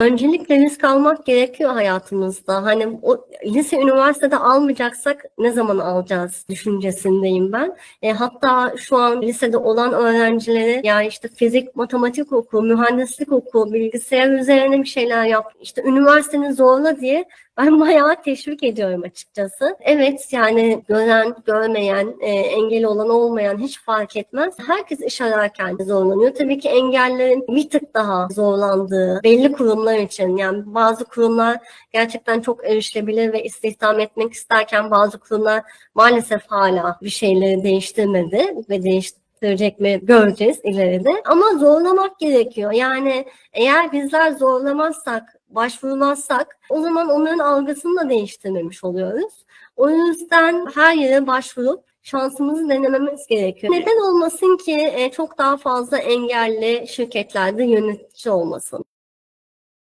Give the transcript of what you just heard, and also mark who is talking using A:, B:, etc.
A: Öncelikle risk almak gerekiyor hayatımızda. Hani o lise, üniversitede almayacaksak ne zaman alacağız düşüncesindeyim ben. E, hatta şu an lisede olan öğrencilere yani işte fizik, matematik oku, mühendislik oku, bilgisayar üzerine bir şeyler yap, işte üniversiteni zorla diye ben bayağı teşvik ediyorum açıkçası. Evet yani gören, görmeyen, e, engeli olan olmayan hiç fark etmez. Herkes iş ararken zorlanıyor. Tabii ki engellerin bir tık daha zorlandığı belli kurumlar için yani bazı kurumlar gerçekten çok erişilebilir ve istihdam etmek isterken bazı kurumlar maalesef hala bir şeyleri değiştirmedi ve değiştirecek mi göreceğiz ileride. Ama zorlamak gerekiyor. Yani eğer bizler zorlamazsak, başvurmazsak o zaman onların algısını da değiştirmemiş oluyoruz. O yüzden her yere başvurup şansımızı denememiz gerekiyor. Neden olmasın ki e, çok daha fazla engelli şirketlerde yönetici olmasın?